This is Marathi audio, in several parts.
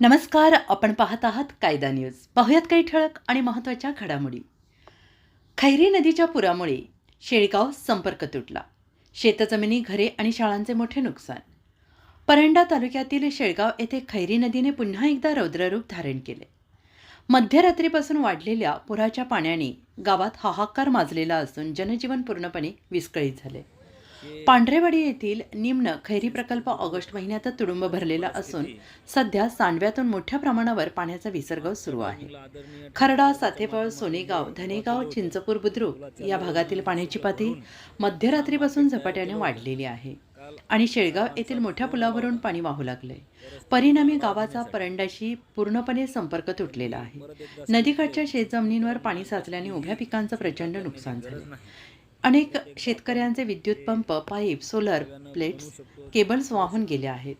नमस्कार आपण पाहत आहात कायदा न्यूज. पाहुयात काही ठळक आणि महत्त्वाच्या घडामोडी. खैरी नदीच्या पुरामुळे शेळगाव संपर्क तुटला. शेतजमिनी घरे आणि शाळांचे मोठे नुकसान. परंडा तालुक्यातील शेळगाव येथे खैरी नदीने पुन्हा एकदा रौद्ररूप धारण केले. मध्यरात्रीपासून वाढलेल्या पुराच्या पाण्याने गावात हाहाकार माजलेला असून जनजीवन पूर्णपणे विस्कळीत झाले. पांढरेवाडी येथील निम्न खैरी प्रकल्प ऑगस्ट महिन्यात तुडुंब भरलेला असून सध्या सांडव्यातून मोठ्या प्रमाणावर पाण्याचा विसर्ग सुरू आहे. खरडा साथेफळ सोनेगाव धनेगाव चिंचपूर बुद्रुक या भागातील पाण्याची पातळी मध्यरात्रीपासून झपाट्याने वाढलेली आहे आणि शेळगाव येथील मोठ्या पुलावरून पाणी वाहू लागले. परिणामी गावाचा परंडाशी पूर्णपणे संपर्क तुटलेला आहे. नदीकाठच्या शेतजमिनींवर पाणी साचल्याने उभ्या पिकांचं प्रचंड नुकसान झालं. अनेक शेतकऱ्यांचे विद्युत pump pipe solar plates cables वाहून गेले आहेत.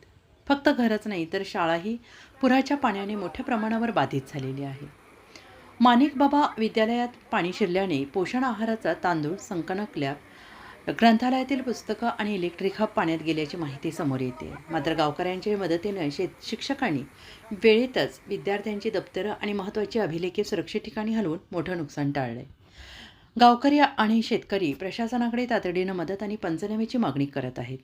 फक्त घरच नाही तर शाळाही पुराच्या पाण्याने मोठ्या प्रमाणावर बाधित झालेली आहे. माणिक बाबा विद्यालयात पाणी शिरल्याने पोषण आहाराचा तांदूळ संकनकल्या ग्रंथालयातील पुस्तकं आणि इलेक्ट्रिक हब पाण्यात गेल्याची माहिती समोर येते. मात्र गावकऱ्यांच्या मदतीने शेत शिक्षकांनी वेळेतच विद्यार्थ्यांची दप्तरं आणि महत्त्वाची अभिलेखे सुरक्षित ठिकाणी हलवून मोठं नुकसान टाळलंय. गावकरी आणि शेतकरी प्रशासनाकडे तातडीनं मदत आणि पंचनाम्याची मागणी करत आहेत.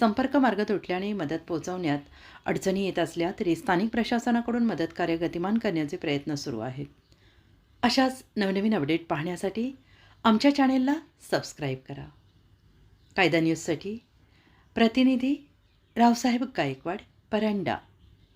संपर्क मार्ग तुटल्याने मदत पोहोचवण्यात अडचणी येत असल्या तरी स्थानिक प्रशासनाकडून मदत कार्य गतिमान करण्याचे प्रयत्न सुरू आहेत. अशाच नवनवीन अपडेट पाहण्यासाठी आमच्या चॅनेलला सबस्क्राईब करा. कायदा न्यूजसाठी प्रतिनिधी रावसाहेब गायकवाड परंडा.